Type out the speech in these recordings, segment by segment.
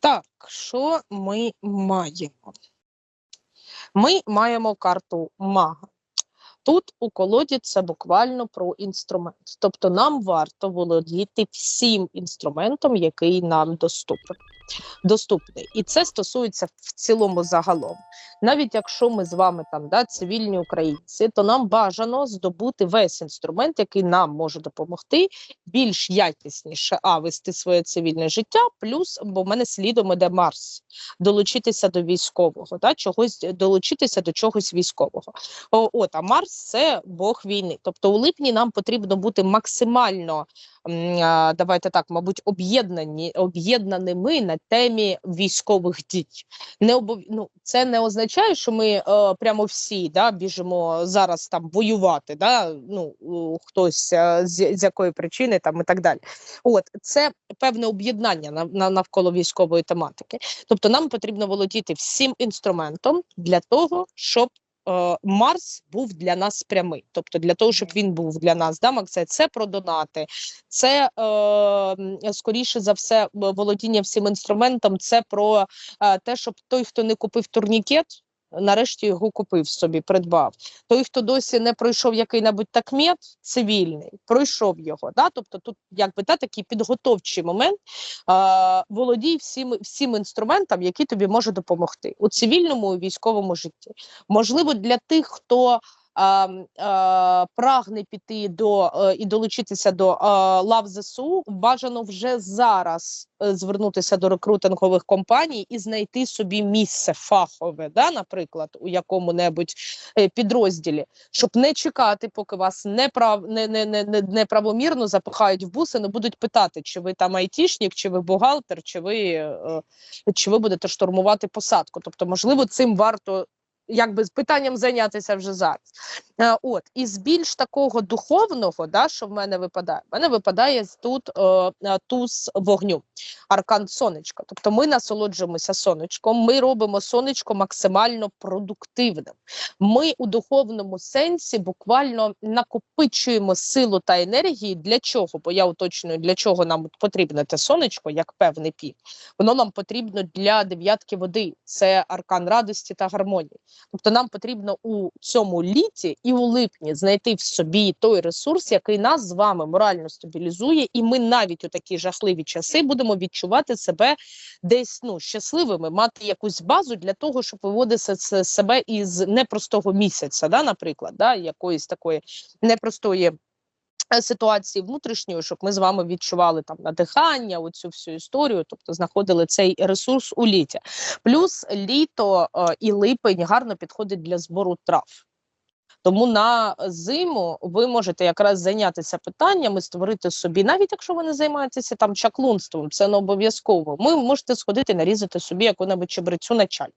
Так, що ми маємо? Ми маємо карту мага. Тут у колоді це буквально про інструмент. Тобто нам варто володіти всім інструментом, який нам доступен. Доступний. І це стосується в цілому загалом. Навіть якщо ми з вами там да, цивільні українці, то нам бажано здобути весь інструмент, який нам може допомогти більш якісніше а вести своє цивільне життя. Плюс, бо в мене слідом іде Марс, долучитися до військового, да, чогось долучитися до чогось військового. О, от а Марс це Бог війни. Тобто, у липні нам потрібно бути максимально давайте так, мабуть, об'єднані об'єднаними на темі військових дій. Не обов... ну, це не означає, що ми е, прямо всі да, біжимо зараз там воювати. Да? Ну хтось е, з, з якої причини там і так далі. От це певне об'єднання на, на навколо військової тематики. Тобто, нам потрібно володіти всім інструментом для того, щоб Марс був для нас прямий. Тобто, для того, щоб він був для нас, да, Максе, це про донати, це е, скоріше за все володіння всім інструментом. Це про е, те, щоб той, хто не купив турнікет. Нарешті його купив собі, придбав. Той, хто досі не пройшов який-небудь такмет цивільний, пройшов його. Да? Тобто тут якби да, такий підготовчий момент. Е, володій всім, всім інструментам, які тобі може допомогти у цивільному і військовому житті. Можливо, для тих, хто а, а, прагне піти до е, і долучитися до лав ЗСУ, бажано вже зараз е, звернутися до рекрутингових компаній і знайти собі місце фахове, да, наприклад, у якому-небудь е, підрозділі, щоб не чекати, поки вас неправ, не, не, не, не, неправомірно запихають в буси, не будуть питати, чи ви там айтішник, чи ви бухгалтер, чи ви, чи ви будете штурмувати посадку. Тобто, можливо, цим варто якби з питанням зайнятися вже зараз. Е, от із більш такого духовного, да, що в мене випадає, в мене випадає з- тут е, е, туз вогню, аркан сонечка. Тобто ми насолоджуємося сонечком, ми робимо сонечко максимально продуктивним. Ми у духовному сенсі буквально накопичуємо силу та енергії. Для чого? Бо я уточнюю, для чого нам потрібне те сонечко, як певний пік. Воно нам потрібно для дев'ятки води. Це аркан радості та гармонії. Тобто нам потрібно у цьому літі і у липні знайти в собі той ресурс, який нас з вами морально стабілізує, і ми навіть у такі жахливі часи будемо відчувати себе десь ну щасливими, мати якусь базу для того, щоб виводити себе із непростого місяця, да, наприклад, да, якоїсь такої непростої. е, Ситуації внутрішньої, щоб ми з вами відчували там надихання, оцю всю історію, тобто знаходили цей ресурс у літі. Плюс літо е, і липень гарно підходить для збору трав. Тому на зиму ви можете якраз зайнятися питаннями, створити собі, навіть якщо ви не займаєтеся там чаклунством, це не обов'язково. Ми можете сходити нарізати собі яку-небудь чебрецю на чай.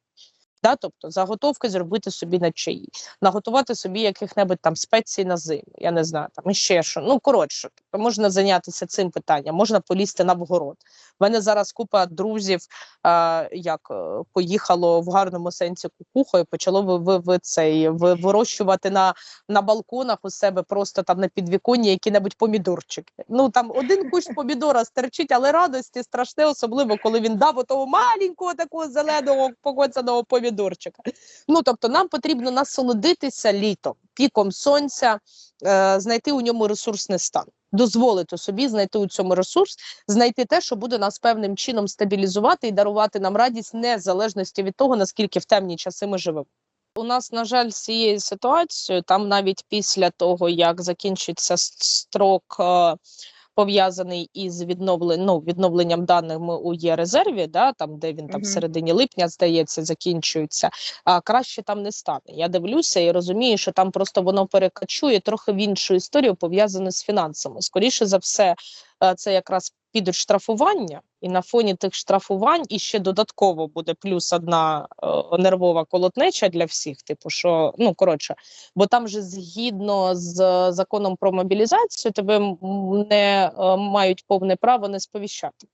Да, тобто заготовки зробити собі на чаї, наготувати собі яких-небудь там спецій на зиму. Я не знаю, там іще що. Ну коротше, можна зайнятися цим питанням, можна полізти на вгород. У мене зараз купа друзів, е, як поїхало в гарному сенсі кукухою, почало ви, ви, цей ви, вирощувати на, на балконах у себе просто там на підвіконні які-небудь помідорчики. Ну там один кущ помідора стерчить, але радості страшне, особливо коли він дав отого маленького такого зеленого покоцаного помідорчика. Ну тобто, нам потрібно насолодитися літом, піком сонця, е, знайти у ньому ресурсний стан. Дозволити собі знайти у цьому ресурс, знайти те, що буде нас певним чином стабілізувати і дарувати нам радість незалежності від того, наскільки в темні часи ми живемо. У нас, на жаль, з цією ситуацією, там навіть після того, як закінчиться строк, е, пов'язаний із відновлен, ну, відновленням даних у є резерві, да, там, де він там в середині липня, здається, закінчується, а краще там не стане. Я дивлюся і розумію, що там просто воно перекачує трохи в іншу історію, пов'язану з фінансами. Скоріше за все, це якраз підуть штрафування, і на фоні тих штрафувань і ще додатково буде плюс одна е, нервова колотнеча для всіх. Типу, що ну коротше, бо там же згідно з е, законом про мобілізацію тебе не е, мають повне право не сповіщати.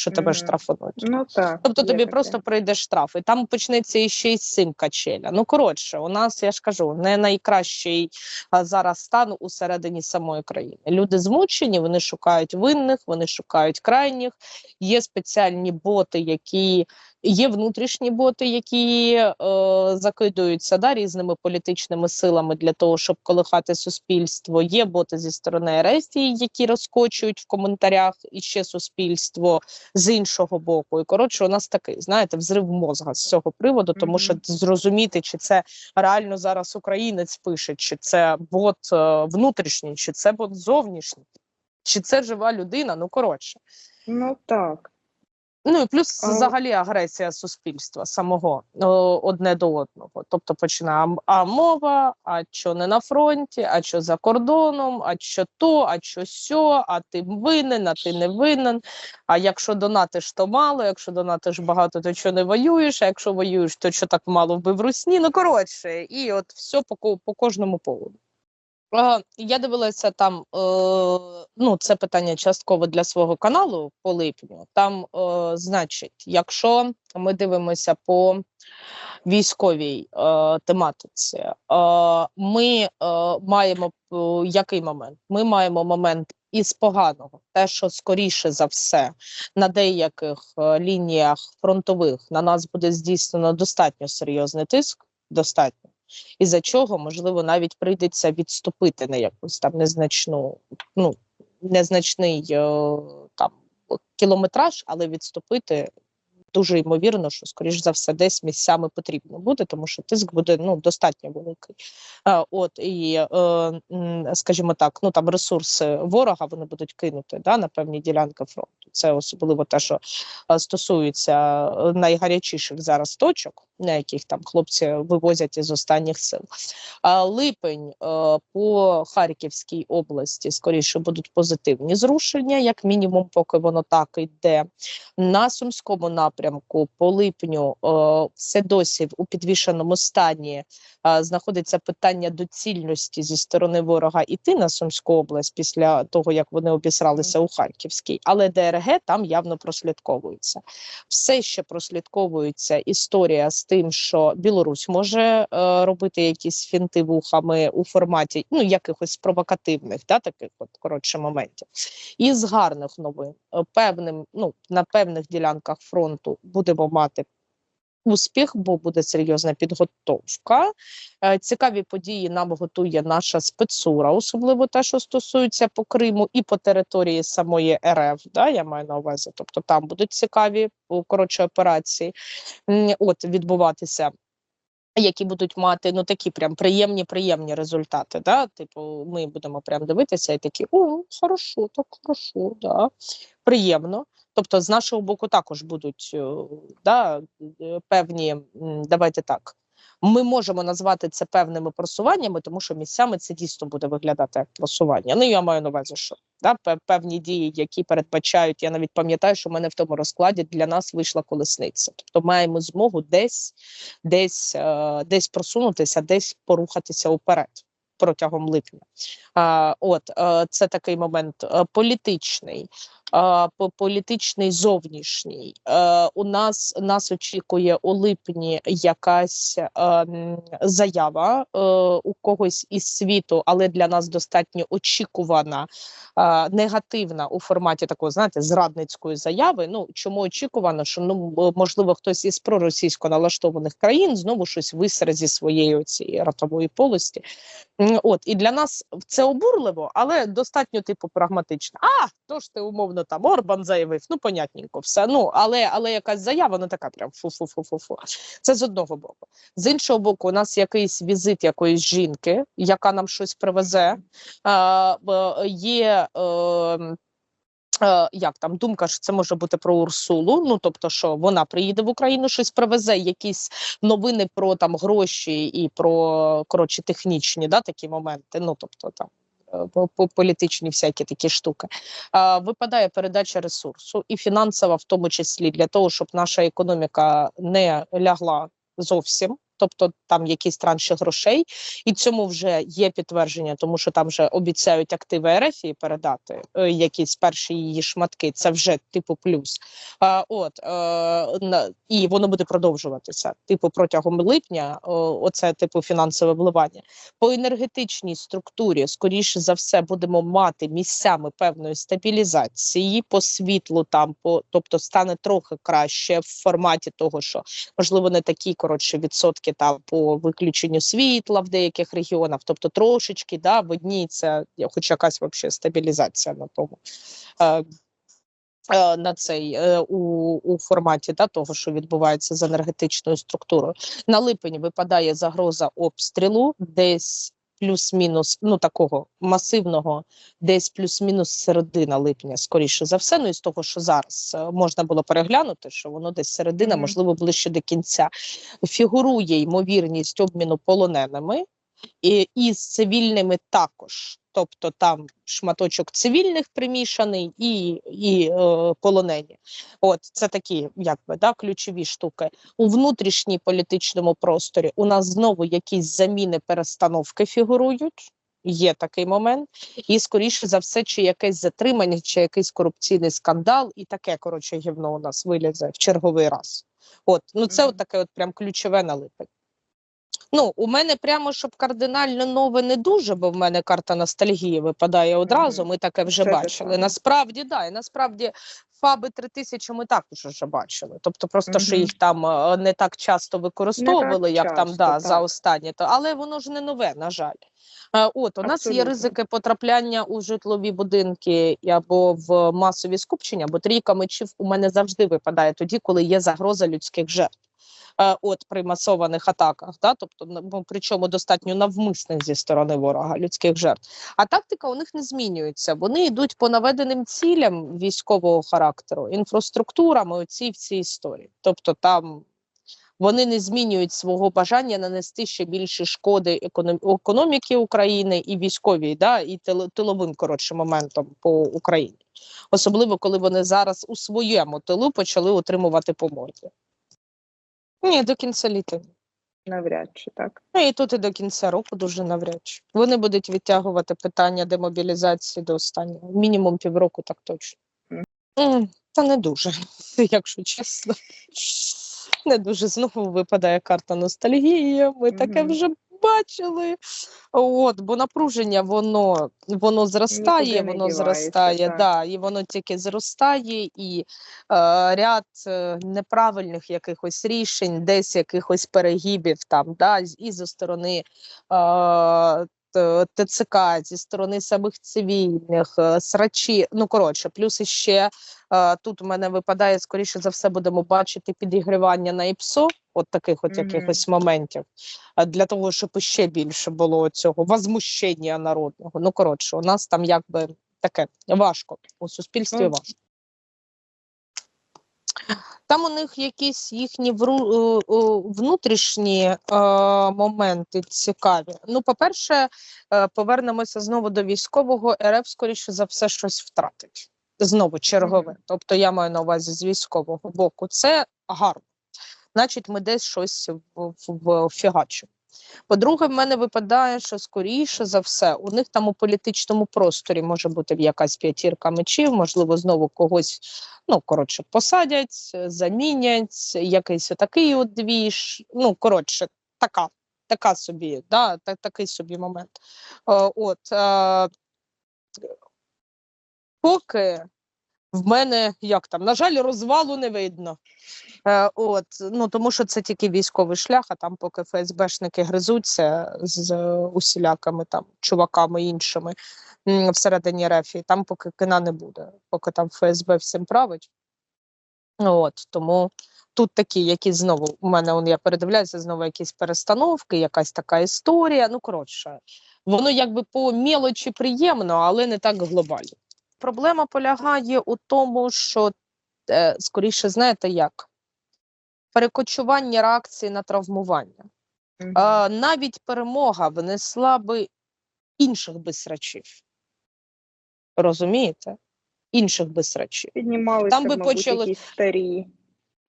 Що тебе mm -hmm. штрафують. Ну так. Тобто тобі таке. просто прийде штраф, і там почнеться іще й з цим качеля. Ну коротше, у нас я ж кажу, не найкращий а, зараз стан усередині самої країни. Люди змучені, вони шукають винних, вони шукають крайніх. Є спеціальні боти, які є внутрішні боти, які е, закидуються да, різними політичними силами для того, щоб колихати суспільство. Є боти зі сторони Арестії, які розкочують в коментарях іще суспільство з іншого боку. І коротше, у нас такий, знаєте, взрив мозга з цього приводу, тому що зрозуміти, чи це реально зараз українець пише, чи це бот е, внутрішній, чи це бот зовнішній, чи це жива людина. Ну коротше. Ну так. Ну і плюс А- взагалі агресія суспільства самого одне до одного. Тобто починає «А мова, а що не на фронті, а що за кордоном, а що то, а що сьо, а ти винен, а ти не винен. А якщо донатиш, то мало, якщо донатиш багато, то що не воюєш, а якщо воюєш, то що так мало вбив русні. Ну коротше, і от все по, по кожному поводу. Я дивилася там, е, ну це питання частково для свого каналу по липню. Там, е, значить, якщо ми дивимося по військовій е, тематиці, ми маємо який момент? Ми маємо момент із поганого, те, що скоріше за все на деяких лініях фронтових на нас буде здійснено достатньо серйозний тиск, достатньо із за чого можливо навіть прийдеться відступити на якусь там незначну, ну незначний е, там кілометраж, але відступити дуже ймовірно, що скоріш за все десь місцями потрібно буде, тому що тиск буде ну достатньо великий. От і е, скажімо так, ну там ресурси ворога вони будуть кинути да, на певні ділянки фронту. Це особливо те, що е, стосується е, найгарячіших зараз точок, на яких там хлопці вивозять із останніх сил. Липень по Харківській області скоріше будуть позитивні зрушення, як мінімум, поки воно так йде. На сумському напрямку по липню е, все досі у підвішеному стані е, знаходиться питання доцільності зі сторони ворога іти на Сумську область після того, як вони обісралися у Харківській, але ДРГ там явно прослідковується. Все ще прослідковується історія з тим, що Білорусь може е, робити якісь фінти вухами у форматі ну якихось провокативних, да, таких от коротше моментів. І з гарних новин певним, ну на певних ділянках фронту будемо мати. Успіх, бо буде серйозна підготовка. Е, Цікаві події нам готує наша спецура, особливо те, що стосується по Криму і по території самої РФ. Да, я маю на увазі. Тобто там будуть цікаві коротше операції от відбуватися. Які будуть мати ну такі прям приємні, приємні результати. Да? Типу, ми будемо прям дивитися і такі: о, хорошо, так хорошо, да. приємно. Тобто, з нашого боку також будуть е, да, е, певні, давайте так. Ми можемо назвати це певними просуваннями, тому що місцями це дійсно буде виглядати як просування. Ну я маю на увазі, що да, пе- певні дії, які передбачають. Я навіть пам'ятаю, що в мене в тому розкладі для нас вийшла колесниця. Тобто маємо змогу десь, десь, е, десь просунутися, десь порухатися уперед протягом липня. А, от е, це такий момент е, політичний. По- політичний зовнішній. Е, у нас нас очікує у липні якась е, заява е, у когось із світу, але для нас достатньо очікувана, негативна у форматі такої, знаєте, зрадницької заяви. Ну чому очікувано, що ну можливо хтось із проросійсько налаштованих країн знову щось висере зі своєї цієї ротової полості. От і для нас це обурливо, але достатньо типу прагматично. А то ж ти умовно там Орбан заявив, ну понятненько, все. Ну але але якась заява, ну така прям фу-фу-фу-фу-фу. Це з одного боку. З іншого боку, у нас якийсь візит якоїсь жінки, яка нам щось привезе. Є. Е, Е, як там думка, що це може бути про Урсулу? Ну тобто, що вона приїде в Україну, щось привезе, якісь новини про там гроші і про коротше технічні да, такі моменти. Ну тобто там. Е, по- по- Політичні всякі такі штуки випадає передача ресурсу і фінансова, в тому числі для того, щоб наша економіка не лягла зовсім. Тобто там якісь транші грошей, і цьому вже є підтвердження, тому що там вже обіцяють активи РФ передати е, якісь перші її шматки. Це вже типу плюс. А, от е, на- і воно буде продовжуватися. Типу, протягом липня, о, оце типу фінансове вливання. По енергетичній структурі, скоріше за все, будемо мати місцями певної стабілізації по світлу, там по тобто стане трохи краще в форматі того, що можливо не такі коротше відсотки там по виключенню світла в деяких регіонах, тобто трошечки да, в одній це хоч якась вообще стабілізація на тому. Е, е, на цей е, у, у форматі да, того, що відбувається з енергетичною структурою. На липень випадає загроза обстрілу, десь плюс-мінус, ну такого масивного, десь плюс-мінус середина липня, скоріше за все. Ну і з того, що зараз е, можна було переглянути, що воно десь середина, Мгм. можливо, ближче до кінця. Фігурує ймовірність обміну полоненими і, і з цивільними також. Тобто там шматочок цивільних примішаний і, і е, полонені. От це такі, якби да, ключові штуки. У внутрішній політичному просторі у нас знову якісь заміни, перестановки фігурують. Є такий момент, і скоріше за все, чи якесь затримання, чи якийсь корупційний скандал, і таке коротше гівно у нас вилізе в черговий раз. От ну це Мгм. от таке, от прям ключове на липень. Ну, у мене прямо щоб кардинально нове не дуже, бо в мене карта ностальгії випадає одразу. Ми таке вже Це бачили. саме. Насправді, да, і насправді фаби 3000 ми також вже бачили. Тобто, просто що їх там е, не так часто використовували, як там часто, да, за так. останні, то але воно ж не нове, на жаль. Е, От у нас є ризики потрапляння у житлові будинки або в масові скупчення, бо трійка мечів у мене завжди випадає тоді, коли є загроза людських жертв. Е, От при масованих атаках, да, тобто причому достатньо навмисних зі сторони ворога людських жертв. А тактика у них не змінюється. Вони йдуть по наведеним цілям військового характеру, інфраструктурами, оці всі історії. Тобто там вони не змінюють свого бажання нанести ще більше шкоди економ- економіки України і військовій, да, і тил- тиловим коротше моментом по Україні, особливо коли вони зараз у своєму тилу почали отримувати по морді. Ні, до кінця літа. Навряд чи так. Ну і тут і до кінця року дуже навряд чи. Вони будуть відтягувати питання демобілізації до останнього. Мінімум півроку, так точно. Mm. Та не дуже, якщо чесно. Не дуже знову випадає карта ностальгії. Ми таке вже бачили. От, бо напруження воно, воно зростає, воно зростає, так. да, і воно тільки зростає, і е, ряд е, неправильних якихось рішень, десь якихось перегибів там, да, і зі сторони е, ТЦК, зі сторони самих цивільних, е, срачі. Ну коротше, плюс іще е, тут у мене випадає, скоріше за все, будемо бачити підігрівання на ІПСО, от таких от Мгм. якихось моментів, для того, щоб ще більше було цього возмущення народного. Ну коротше, у нас там якби таке важко у суспільстві Ну, важко. Там у них якісь їхні вру, е, внутрішні е, моменти цікаві. Ну, по-перше, е, повернемося знову до військового. РФ, скоріше за все, щось втратить. Знову чергове. Тобто я маю на увазі з військового боку. Це гарно. Значить, ми десь щось вфігачимо. По-друге, в мене випадає, що скоріше за все, у них там у політичному просторі може бути якась п'ятірка мечів, можливо, знову когось, ну коротше, посадять, замінять, якийсь отакий от. Ну, коротше, така, така собі, да, та, такий собі момент. Е, от е, поки в мене як там, на жаль, розвалу не видно. Е, от, ну тому що це тільки військовий шлях, а там, поки ФСБшники гризуться з е, усілякими там чуваками іншими всередині рефі, там поки кина не буде, поки там ФСБ всім править. От тому тут такі, які знову у мене он я передивляюся, знову якісь перестановки, якась така історія. Ну коротше, воно якби по мілочі приємно, але не так глобально. Проблема полягає у тому, що е, скоріше, знаєте як? Перекочування реакції на травмування. Угу. Навіть перемога внесла би інших би срачів. Розумієте? Інших би срачів. Піднімалися, там би мабуть, почали- якісь старі.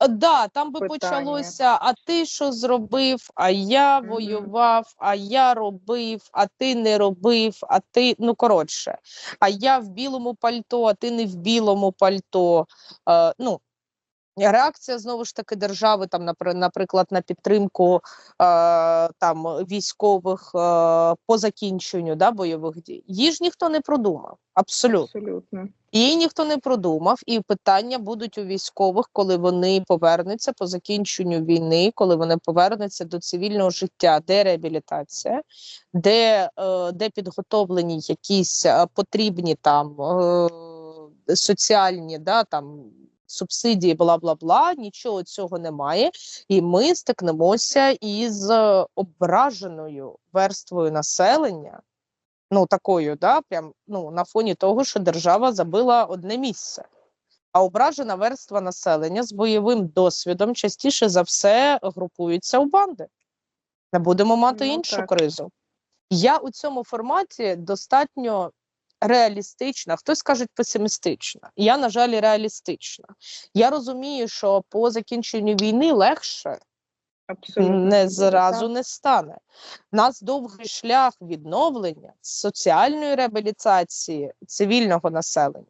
Е, Да, там би питання. почалося, а ти що зробив, а я Мгм. воював, а я робив, а ти не робив, а ти, ну коротше, а я в білому пальто, а ти не в білому пальто. Е, ну, реакція знову ж таки держави, там, напри- наприклад, на підтримку е, там, військових е, по закінченню да, бойових дій. Її ж ніхто не продумав. Абсолютно. Абсолютно. Її ніхто не продумав, і питання будуть у військових, коли вони повернуться по закінченню війни, коли вони повернуться до цивільного життя, де реабілітація, де, е, де підготовлені якісь е, потрібні там е, соціальні да, там, субсидії, бла бла бла. Нічого цього немає. І ми стикнемося із е, ображеною верствою населення ну такою, да, прям ну на фоні того, що держава забила одне місце. А ображена верства населення з бойовим досвідом частіше за все групуються у банди. Не будемо мати Ну, іншу так. кризу. Я у цьому форматі достатньо реалістична, хтось каже песимістична. Я, на жаль, реалістична. Я розумію, що по закінченню війни легше Абсолютно. не зразу не стане. У нас довгий шлях відновлення соціальної реабілітації цивільного населення,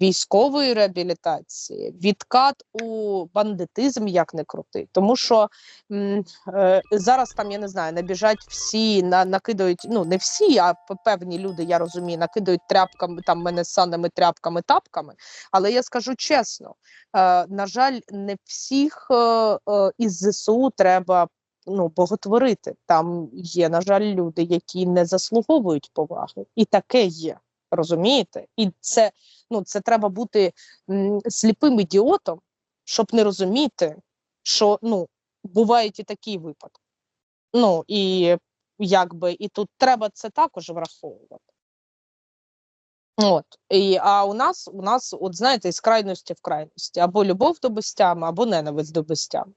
військової реабілітації, відкат у бандитизм, як не крути. Тому що м, е, зараз там я не знаю, набіжать всі, на, накидають, ну не всі, а певні люди, я розумію, накидають тряпками там мене саними тряпками, тапками. Але я скажу чесно, е, на жаль, не всіх е, е, із ЗСУ треба ну, боготворити. Там є, на жаль, люди, які не заслуговують поваги, і таке є. Розумієте? І це, ну, це треба бути сліпим ідіотом, щоб не розуміти, що ну, бувають і такі випадки. Ну і якби і тут треба це також враховувати. От і а у нас у нас, от знаєте, із крайності в крайності або любов до безтями, або ненависть до безтями.